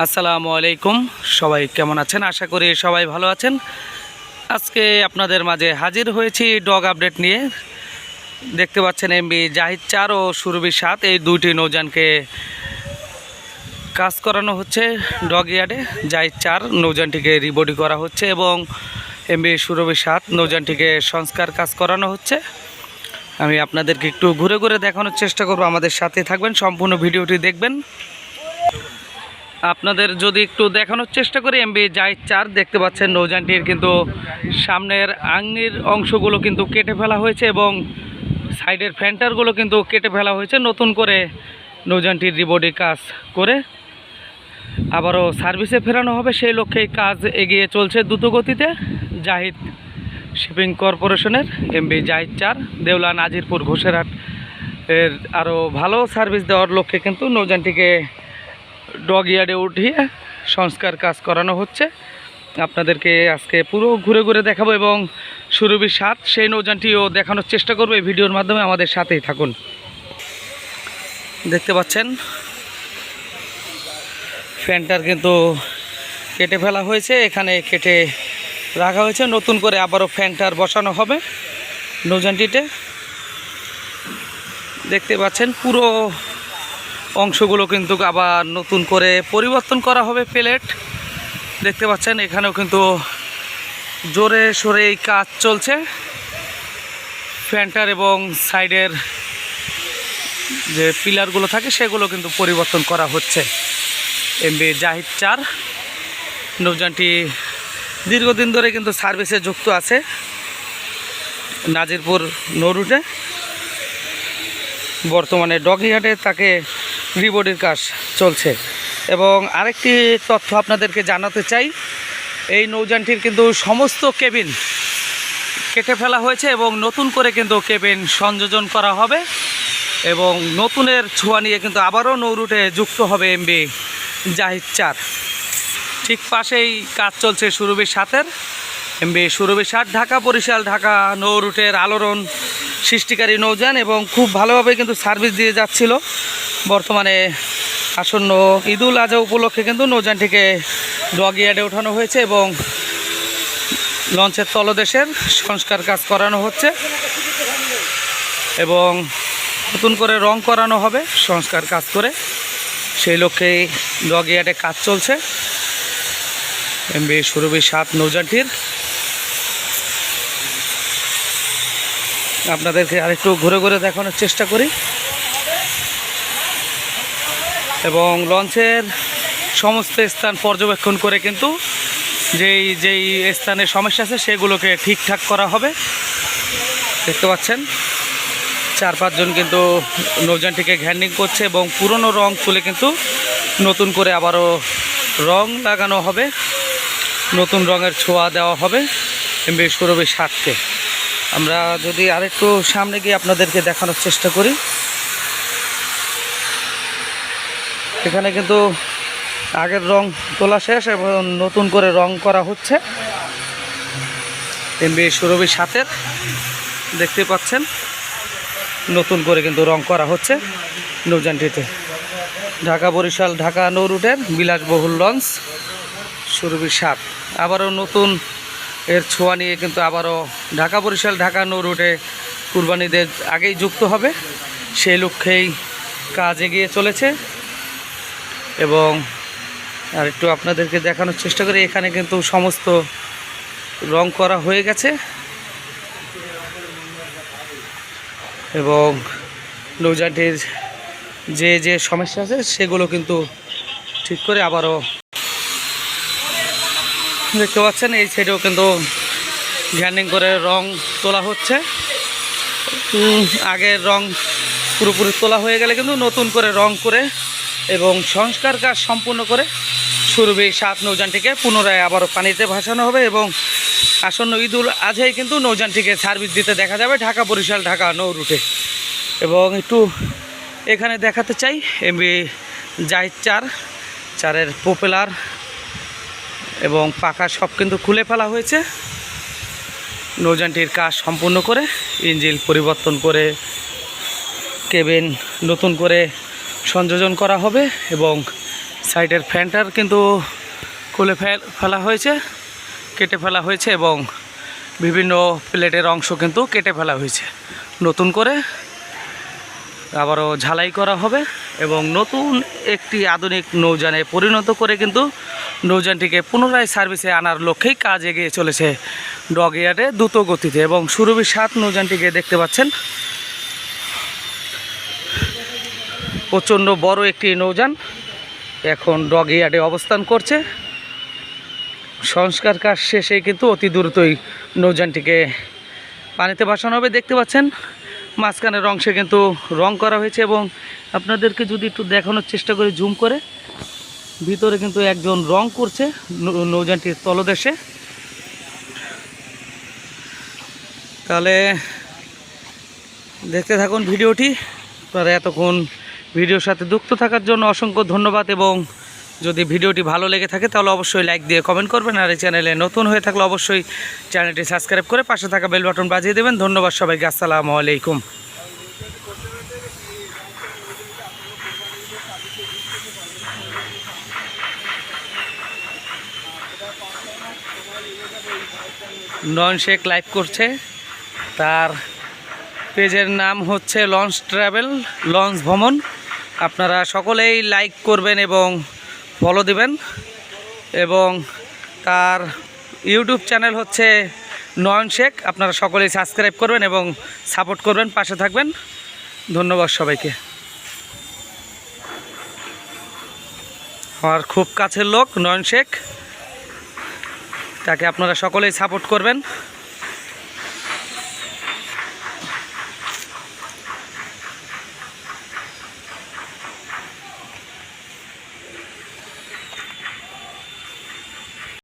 আসসালামু আলাইকুম। সবাই কেমন আছেন? আশা করি সবাই ভালো আছেন। আজকে আপনাদের মাঝে হাজির হয়েছি ডগ আপডেট নিয়ে। দেখতে পাচ্ছেন এমবি জাহিদ চার ও সুরভি সাত। এই দুইটি নৌযানকে কাজ করানো হচ্ছে ডগ ইয়ার্ডে। জাহিদ চার নৌযানটিকে রিবডি করা হচ্ছে এবং এমবি সুরভি সাত নৌযানটিকে সংস্কার কাজ করানো হচ্ছে। আমি আপনাদেরকে একটু ঘুরে ঘুরে দেখানোর চেষ্টা করব। আমাদের সাথে থাকবেন, সম্পূর্ণ ভিডিওটি দেখবেন। আপনাদের যদি একটু দেখানোর চেষ্টা করি, এমবি জাই চার দেখতে পাচ্ছেন নৌযানটির কিন্তু সামনের আংনির অংশগুলো কিন্তু কেটে ফেলা হয়েছে এবং সাইডের ফ্যান্টারগুলো কিন্তু কেটে ফেলা হয়েছে। নতুন করে নৌযানটির রিবডি কাজ করে আবারও সার্ভিসে ফেরানো হবে। সেই লক্ষ্যেই কাজ এগিয়ে চলছে দ্রুত গতিতে জাহিদ শিপিং কর্পোরেশনের এমবি জাহিদ চার দেওলা নাজিরপুর ঘোষেরহাট এর আরও ভালো সার্ভিস দেওয়ার লক্ষ্যে কিন্তু নৌযানটিকে ডগ ইয়ার্ডে উঠিয়ে সংস্কার কাজ করানো হচ্ছে। আপনাদেরকে আজকে পুরো ঘুরে ঘুরে দেখাবো এবং সুরভি সাত, সেই নৌযানটিও দেখানোর চেষ্টা করব। এই ভিডিওর মাধ্যমে আমাদের সাথেই থাকুন। দেখতে পাচ্ছেন, ফ্যানটার কিন্তু কেটে ফেলা হয়েছে, এখানে কেটে রাখা হয়েছে। নতুন করে আবারও ফ্যানটার বসানো হবে নৌযানটিতে। দেখতে পাচ্ছেন, পুরো অংশগুলো কিন্তু আবার নতুন করে পরিবর্তন করা হবে প্লেট। দেখতে পাচ্ছেন, এখানেও কিন্তু জোরে সোরে এই কাজ চলছে। ফ্যান্টার এবং সাইডের যে পিলারগুলো থাকে, সেগুলো কিন্তু পরিবর্তন করা হচ্ছে। এমবি জাহিদ চার। নৌযানটি দীর্ঘদিন ধরে কিন্তু সার্ভিসে যুক্ত আছে। নাজিরপুর নৌরুটে। বর্তমানে ডগিহাটে তাকে রিবডির কাজ চলছে। এবং আরেকটি তথ্য আপনাদেরকে জানাতে চাই, এই নৌযানটির কিন্তু সমস্ত কেবিন কেটে ফেলা হয়েছে এবং নতুন করে কিন্তু কেবিন সংযোজন করা হবে এবং নতুনের ছোঁয়া নিয়ে কিন্তু আবারও নৌরুটে যুক্ত হবে এমবি জাহিদ চার ঠিক পাশেই কাজ চলছে সুরভির সাথের এমবি সুরভি সাত, ঢাকা বরিশাল, ঢাকা নৌ রুটের আলোড়ন সৃষ্টিকারী নৌযান এবং খুব ভালোভাবে কিন্তু সার্ভিস দিয়ে যাচ্ছিল। বর্তমানে আসন্ন ঈদুল আজহা উপলক্ষে কিন্তু নৌযানটিকে ডগিয়ার্ডে ওঠানো হয়েছে এবং লঞ্চের তলদেশের সংস্কার কাজ করানো হচ্ছে এবং নতুন করে রং করানো হবে সংস্কার কাজ করে। সেই লক্ষ্যেই ডগিয়ার্ডে কাজ চলছে। এমবি সুরভি সাত নৌযানটির আপনাদেরকে আরেকটু ঘুরে ঘুরে দেখানোর চেষ্টা করি। এবং লঞ্চের সমস্ত স্থান পর্যবেক্ষণ করে কিন্তু যেই যেই স্থানে সমস্যা আছে সেগুলোকে ঠিকঠাক করা হবে। দেখতে পাচ্ছেন, চার পাঁচজন কিন্তু নৌযানটিকে ঘ্যান্ডিং করছে এবং পুরনো রং তুলে কিন্তু নতুন করে আবারও রং লাগানো হবে। নতুন রঙের ছোঁয়া দেওয়া হবে এমবি সুরভি সাতকে। আমরা যদি আরেকটু সামনে গিয়ে আপনাদেরকে দেখানোর চেষ্টা করি। এখানে কিন্তু আগের রং তোলা শেষ এবং নতুন করে রং করা হচ্ছে। এমবি সুরভি সাতের দেখতে পাচ্ছেন? নতুন করে কিন্তু রং করা হচ্ছে নৌজানটিতে ঢাকা বরিশাল, ঢাকা নৌ রুটের বিলাসবহুল লঞ্চ সুরভি সাত। আবারও নতুন এর ছোঁয়া নিয়ে কিন্তু আবারও ঢাকা বরিশাল, ঢাকা নৌ রুটে কুরবানিদের আগেই যুক্ত হবে। সেই লক্ষ্যেই কাজ এগিয়ে চলেছে এবং আর একটু আপনাদেরকে দেখানোর চেষ্টা করি, এখানে কিন্তু সমস্ত রং করা হয়ে গেছে। এবং নৌযানটির যে যে সমস্যা আছে, সেগুলো কিন্তু ঠিক করে আবারও দেখতে পাচ্ছেন, এই সাইডেও কিন্তু গ্যান্ডিং করে রং তোলা হচ্ছে। আগের রং পুরোপুরি তোলা হয়ে গেলে কিন্তু নতুন করে রং করে এবং সংস্কার কাজ সম্পূর্ণ করে সুরভি সাত নৌযানটিকে পুনরায় আবারও পানিতে ভাসানো হবে এবং আসন্ন ঈদুল আজহাই কিন্তু নৌযানটিকে সার্ভিস দিতে দেখা যাবে ঢাকা বরিশাল ঢাকা নৌ রুটে। এবং একটু এখানে দেখাতে চাই এমবি জাহিদ চার, চারের পপুলার এবং পাখা সব কিন্তু খুলে ফেলা হয়েছে। নৌযানটির কাজ সম্পূর্ণ করে ইঞ্জিল পরিবর্তন করে, কেবিন নতুন করে সংযোজন করা হবে এবং সাইডের ফ্যানটার কিন্তু খুলে ফেল- হয়েছে, কেটে ফেলা হয়েছে এবং বিভিন্ন প্লেটের অংশ কিন্তু কেটে ফেলা হয়েছে। নতুন করে আবারও ঝালাই করা হবে এবং নতুন একটি আধুনিক নৌযানে পরিণত করে কিন্তু নৌযানটিকে পুনরায় সার্ভিসে আনার লক্ষ্যেই কাজ এগিয়ে চলেছে ডগ ইয়ার্ডে দ্রুত গতিতে এবং সুরভি সাত নৌযানটিকে দেখতে পাচ্ছেন। প্রচণ্ড বড় একটি নৌযান এখন ডগ ইয়ার্ডে অবস্থান করছে। সংস্কার কাজ শেষে কিন্তু অতি দ্রুতই নৌযানটিকে পানিতে ভাসানো হবে। দেখতে পাচ্ছেন, মাঝখানের অংশে কিন্তু রং করা হয়েছে এবং আপনাদেরকে যদি একটু দেখানোর চেষ্টা করি, জুম করে। ভিতরে কিন্তু একজন রং করছে নৌ- নৌযানটির তলদেশে। তাহলে দেখতে থাকুন ভিডিওটি। আপনারা এতক্ষণ ভিডিওর সাথে যুক্ত থাকার জন্য অসংখ্য ধন্যবাদ এবং যদি ভিডিওটি ভালো লেগে থাকে তাহলে অবশ্যই লাইক দিয়ে কমেন্ট করবেন আর এই চ্যানেলে নতুন হয়ে থাকলে অবশ্যই চ্যানেলটি সাবস্ক্রাইব করে পাশে থাকা বেল বাটন বাজিয়ে দেবেন। ধন্যবাদ সবাইকে। আসসালামু আলাইকুম। নয়ন শেখ লাইভ করছে। তার পেজের নাম হচ্ছে লঞ্চ ট্রাভেল লঞ্চ ভ্রমণ আপনারা সকলেই লাইক করবেন এবং ফলো দিবেন। এবং তার ইউটিউব চ্যানেল হচ্ছে নয়ন শেখ। আপনারা সকলেই সাবস্ক্রাইব করবেন এবং সাপোর্ট করবেন, পাশে থাকবেন। ধন্যবাদ সবাইকে। আমার খুব কাছের লোক নয়ন শেখ। তাকে আপনারা সকলেই সাপোর্ট করবেন।